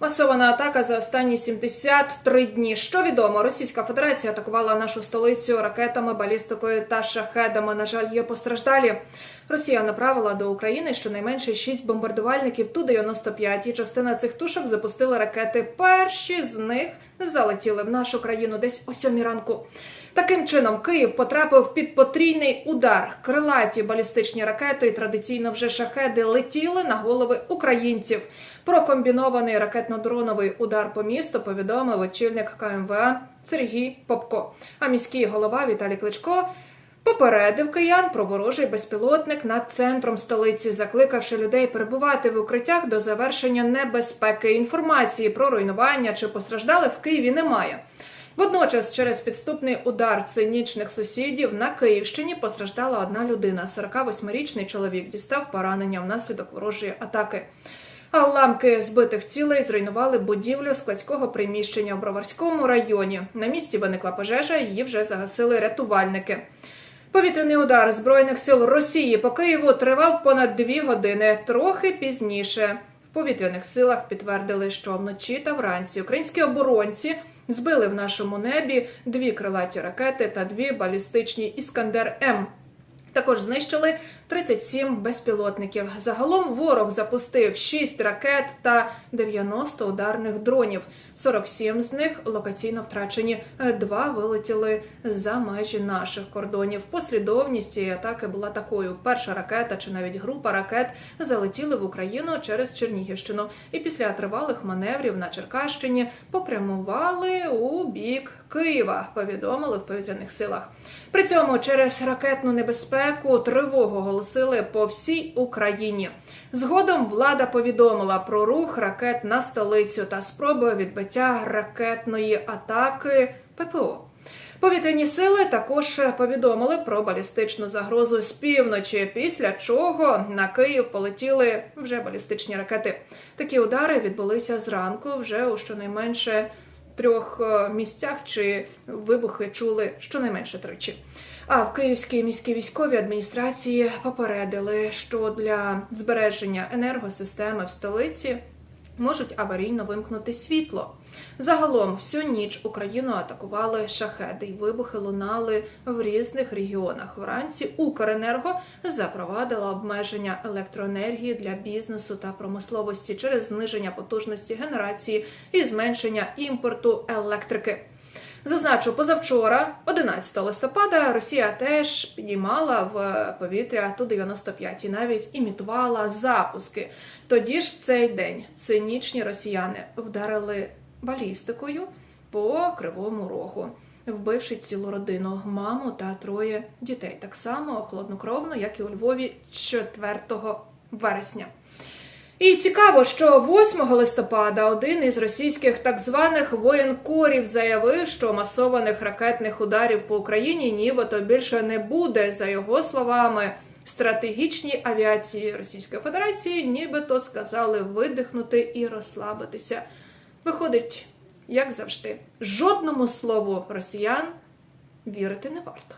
Масована атака за останні 73 дні. Що відомо, Російська Федерація атакувала нашу столицю ракетами, балістикою та шахедами. На жаль, є постраждалі. Росія направила до України щонайменше 6 бомбардувальників Ту-95. І частина цих тушок запустили ракети. Перші з них залетіли в нашу країну десь о 7 ранку. Таким чином, Київ потрапив під потрійний удар. Крилаті балістичні ракети і традиційно вже шахеди летіли на голови українців. Про комбінований ракетно-дроновий удар по місту повідомив очільник КМВА Сергій Попко. А міський голова Віталій Кличко попередив киян про ворожий безпілотник над центром столиці, закликавши людей перебувати в укриттях до завершення небезпеки. Інформації про руйнування чи постраждалих в Києві немає. Водночас, через підступний удар цинічних сусідів на Київщині постраждала одна людина. 48-річний чоловік дістав поранення внаслідок ворожої атаки. А уламки збитих цілей зруйнували будівлю складського приміщення в Броварському районі. На місці виникла пожежа, її вже загасили рятувальники. Повітряний удар збройних сил Росії по Києву тривав понад дві години. Трохи пізніше повітряних силах підтвердили, що вночі та вранці українські оборонці збили в нашому небі дві крилаті ракети та дві балістичні Іскандер М. Також знищили 37 безпілотників. Загалом ворог запустив 6 ракет та 90 ударних дронів. 47 з них локаційно втрачені. Два вилетіли за межі наших кордонів. Послідовність цієї атаки була такою: перша ракета чи навіть група ракет залетіли в Україну через Чернігівщину, і після тривалих маневрів на Черкащині попрямували у бік Києва. Повідомили в повітряних силах. При цьому через ракетну небезпеку тривогу оголосили по всій Україні. Згодом влада повідомила про рух ракет на столицю та спроби відбиття ракетної атаки ППО. Повітряні сили також повідомили про балістичну загрозу з півночі, після чого на Київ полетіли вже балістичні ракети. Такі удари відбулися зранку вже у щонайменше трьох е, місцях, чи вибухи чули щонайменше тричі. А в Київській міській військовій адміністрації попередили, що для збереження енергосистеми в столиці можуть аварійно вимкнути світло. Загалом всю ніч Україну атакували шахеди, і вибухи лунали в різних регіонах. Вранці Укренерго запровадила обмеження електроенергії для бізнесу та промисловості через зниження потужності генерації і зменшення імпорту електрики. Зазначу, позавчора, 11 листопада, Росія теж підіймала в повітря Ту-95 і навіть імітувала запуски. Тоді ж в цей день цинічні росіяни вдарили балістикою по кривому рогу, вбивши цілу родину, маму та троє дітей. Так само холоднокровно, як і у Львові 4 вересня. І цікаво, що 8 листопада один із російських так званих воєнкорів заявив, що масованих ракетних ударів по Україні нібито більше не буде. За його словами, стратегічній авіації Російської Федерації нібито сказали видихнути і розслабитися. Виходить, як завжди, жодному слову росіян вірити не варто.